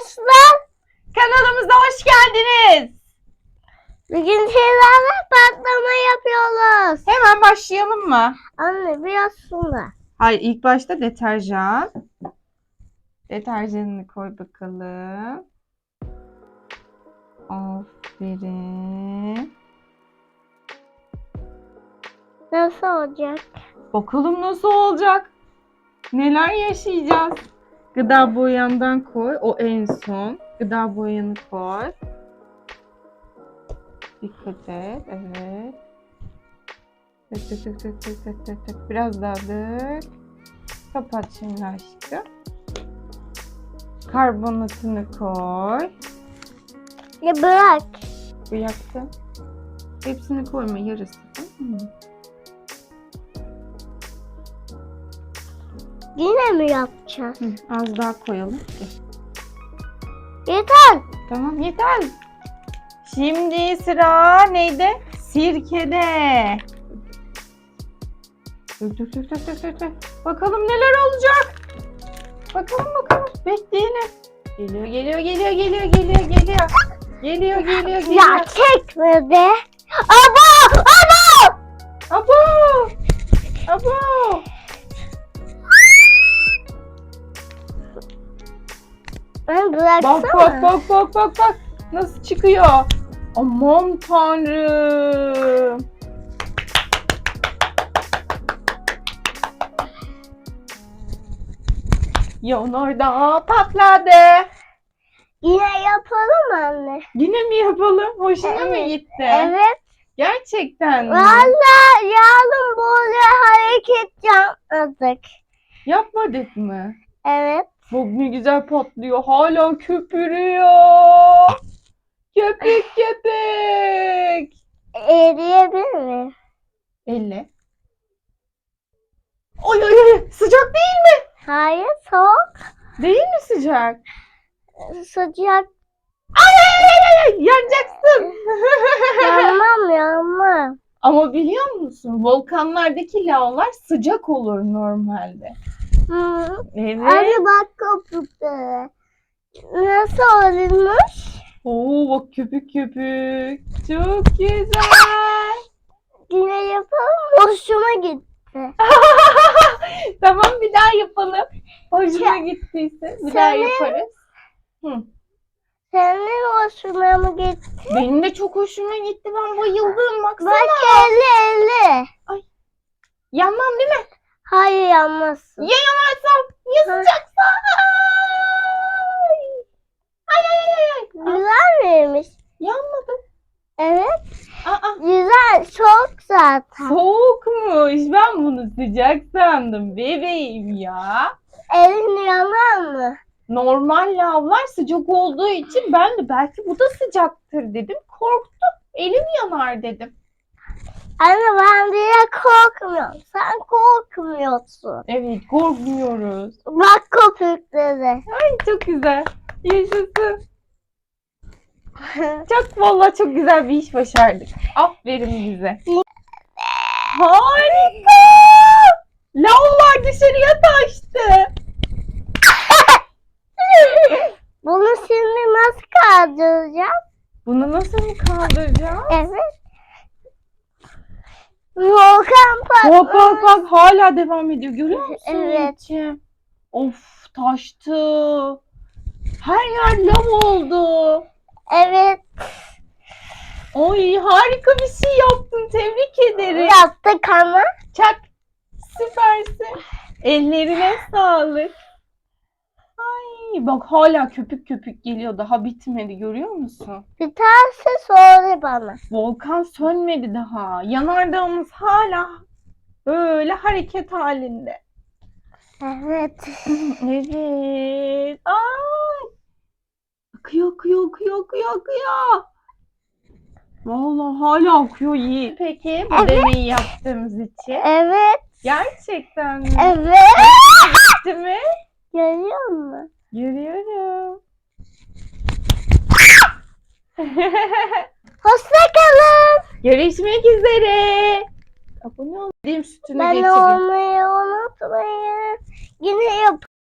arkadaşlar. Kanalımıza hoş geldiniz. Bugün sizlerle patlama yapıyoruz. Hemen başlayalım mı? Anne biraz sonra. Hayır ilk başta deterjan. Deterjanını koy bakalım. Aferin. Nasıl olacak? Bakalım nasıl olacak? Neler yaşayacağız? Gıda boyandan koy. O en son. Gıda boyanı koy. Dikkat et. Evet. Dök dök dök dök dök dök dök dök. Biraz daha dök. Kapat şimdi aşkım. Karbonatını koy. Ya bırak. Bu yaktı. Hepsini koyma yarısı. Tamam mı? Yine mi yapacağız? Hı, az daha koyalım. Yeter. Tamam yeter. Şimdi sıra neydi? Sirkede. Dök dök dök dök dök dök. Bakalım neler olacak. Bakalım bakalım. Bekleyelim. Geliyor geliyor geliyor geliyor geliyor geliyor. Geliyor geliyor geliyor. Ya çekme be. Aba! Bak bak bak bak bak bak. Nasıl çıkıyor? Aman tanrım. Yanardağ patladı. Yine yapalım anne. Yine mi yapalım? Hoşuna mı Evet, gitti? Evet. Gerçekten mi? Valla yarın böyle hareket yapmadık. Yapmadık mı? Evet. Bak ne güzel patlıyor. Hala köpürüyor. Köpük köpük. Eriyebilir mi? Elle. Oy oy oy sıcak değil mi? Hayır soğuk. Değil mi sıcak? Sıcak. Ay ay ay ay, yanacaksın. Yanmam yanmam. Ama biliyor musun volkanlardaki lavlar sıcak olur normalde. Evet. Hadi bak kopukları. Nasıl olmuş? Oo bak köpük köpük. Çok güzel. Yine yapalım. Hoşuma gitti. tamam bir daha yapalım. Hoşuna gittiyse bir daha Senin- yaparız. Hı. Senin hoşuna mı gitti? Benim de çok hoşuma gitti. Ben bayıldım. Baksana. Bak elli elli. Yanmam değil mi? Hayır yanmasın. Ya Çok zaten. soğukmuş. Ben bunu sıcak sandım bebeğim ya. Elin yanar mı? Normal lavlar sıcak olduğu için ben de belki bu da sıcaktır dedim. Korktum. Elim yanar dedim. Anne ben diye korkmuyorum. Sen korkmuyorsun. Evet korkmuyoruz. Bak köpükleri. Ay çok güzel. Yaşasın. Çok vallahi çok güzel bir iş başardık. Aferin bize. Harika. Lavlar dışarıya taştı. Bunu şimdi nasıl kaldıracağım? Bunu nasıl mı kaldıracağım? Evet. Volkan patlamış. Bak bak hala devam ediyor. Görüyor musun? Evet. Of taştı. Her yer lav oldu. Evet. Ay harika bir şey yaptın. Tebrik ederim. Yaptık ama. Çak. Süpersin. Ellerine sağlık. Ay bak hala köpük köpük geliyor. Daha bitmedi görüyor musun? Bir tanesi sordu bana. Volkan sönmedi daha. Yanardağımız hala böyle hareket halinde. Evet. Evet. Ay. Akıyor akıyor akıyor akıyor. Vallahi hala akıyor iyi. Peki bu Evet. deneyi yaptığımız için. Evet. Gerçekten mi? Evet. Değil mi? Görüyor musun? Görüyorum. Hoşçakalın. Görüşmek üzere. Abone ol. Sütünü Ben getireyim. olmayı unutmayın. Yine yap.